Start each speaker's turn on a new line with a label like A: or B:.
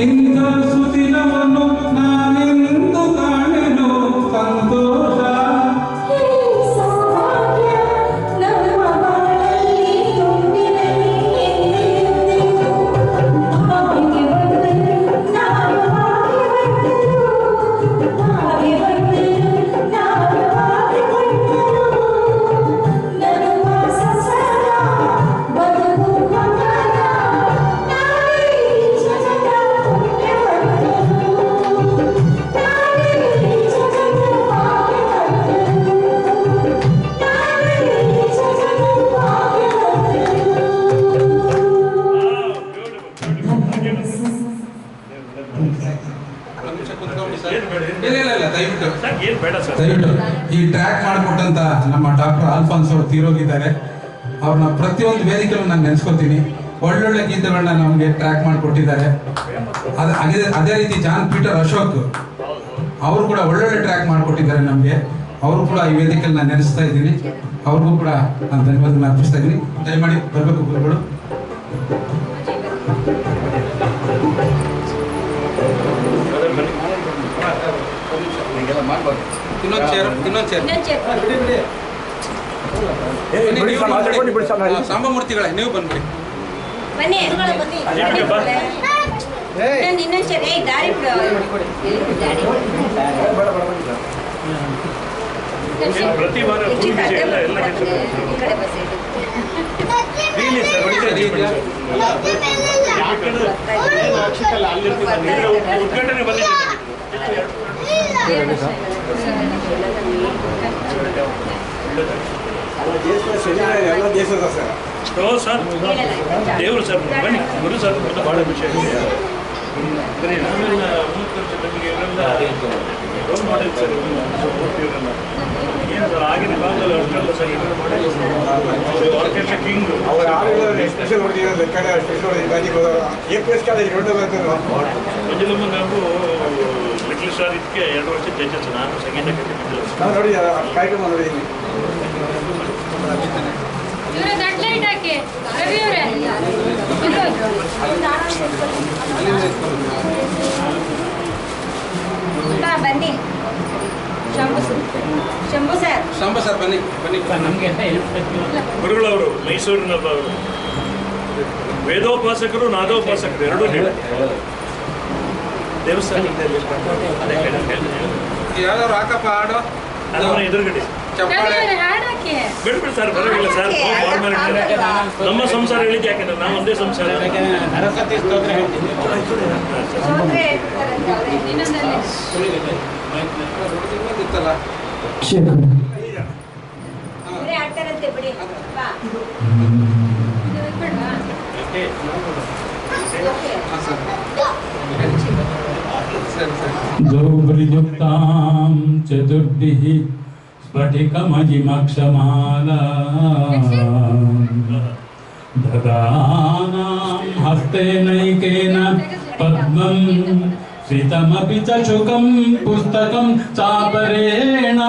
A: in ದಯವಿಟ್ಟು ಈ track ಮಾಡಿಕೊಟ್ಟಂತ ನಮ್ಮ ಡಾಕ್ಟರ್ ಆಲ್ಫಾನ್ಸ್ ಅವರು ತೀರೋಗಿದ್ದಾರೆ. ಅವ್ರನ್ನ ಪ್ರತಿಯೊಂದು ವೇದಿಕೆಯಲ್ಲೂ ನಾನು ನೆನೆಸ್ಕೊತೀನಿ. ಒಳ್ಳೊಳ್ಳೆ ಗೀತೆಗಳನ್ನ ನಮಗೆ ಟ್ರ್ಯಾಕ್ ಮಾಡಿಕೊಟ್ಟಿದ್ದಾರೆ. ಅದು ಅದೇ ರೀತಿ ಜಾನ್ ಪೀಟರ್ ಅಶೋಕ್ ಅವರು ಕೂಡ ಒಳ್ಳೊಳ್ಳೆ ಟ್ರ್ಯಾಕ್ ಮಾಡಿಕೊಟ್ಟಿದ್ದಾರೆ ನಮಗೆ. ಅವರು ಕೂಡ ಈ ವೇದಿಕೆಯಲ್ಲಿ ನಾನು ನೆನೆಸ್ತಾ ಇದ್ದೀನಿ. ಅವ್ರಿಗೂ ಕೂಡ ನಾನು ಧನ್ಯವಾದಗಳನ್ನ ಅರ್ಪಿಸ್ತಾ ಇದ್ದೀನಿ. ದಯಮಾಡಿ ಬರಬೇಕು ಗುರುಗಳು. ಇನ್ನೊಂದು ಚೇರ್ ಇನ್ನೊಂದು ಚೇರ್. ಸಾಂಬಮೂರ್ತಿಗಳೇ ನೀವು ಬಂದ್ಬಿಡಿ.
B: ಬನ್ನಿ ಬನ್ನಿ.
C: ನಾನು?
B: ಇನ್ನೊಂದು ಏಯ್ ದಾರಿ ಬಿಡು.
C: ಉದ್ಘಾಟನೆ ಬಂದಿದೆ
D: ಎಲ್ಲ ದೇಶದ ಸರ್
C: ದೇವರು ಸರ್ ಬನ್ನಿ. ಗುರು ಸರ್ ಭಾಳ ವಿಷಯ ರೋಲ್ ಮಾಡೆಲ್ ಸರ್ ಏನು ಸರ್ ಆಗಿನ ಕಾಲದಲ್ಲಿ ಅವ್ರು ಅಲ್ಲ ಸರ್ ಇದು ಮಾಡಿ ಆರ್ಕೆಸ್ಟ್ರಾ ಕಿಂಗ್
D: ಅವ್ರ ಆಳುಗಳು ಸ್ಪೆಷಲ್ ಹೊಡೆದಿರೋದು ಕಡೆ ಸ್ಪೆಷಲ್ ಹೊಡೆದು ಪಿ ಎಸ್ ಕಾಲೇಜ್ ಹೊರಟು ಬರ್ತದೆ
C: ನಾವು ಇದಕ್ಕೆ ಎರಡು ವರ್ಷ ಜಡ್ಜಸ್ ನಾನು ಸಂಗೀತ
D: ನೋಡಿ ಕಾರ್ಯಕ್ರಮ
B: ಬನ್ನಿ. Shambhu sir. Shambhu sir.
A: Shambha sir ಬನ್ನಿ ಬನ್ನಿ.
C: ಗುರುಗಳವರು ಮೈಸೂರಿನವರು. ವೇದೋಪಾಸಕರು ನಾದೋಪಾಸಕರು ಎರಡೂ ದೇವಸ್ಥಾನದಲ್ಲಿ.
A: ಯಾವ್ದಾದ್ರು ಹಾಕಪ್ಪ ಹಾಡು?
C: ಎದುರುಗಡೆ. ಸರ್ ಬರೋದಿಲ್ಲ ಸರ್. ನಮ್ಮ ಸಂಸಾರ ಹೇಳಿಕೆ ಯಾಕೆ ನಾವು ಒಂದೇ ಸಂಸಾರ.
D: ಸರಸ್ವತಿ ಸ್ತೋತ್ರ ಹೇಳ್ತೀನಿ.
E: द्रौपदयुक्तां चतुर्भिः स्फटिकमजिमक्षमाला। ददानां हस्तेनैकेन पद्मं श्रितमपि च पुस्तकं चापरेण।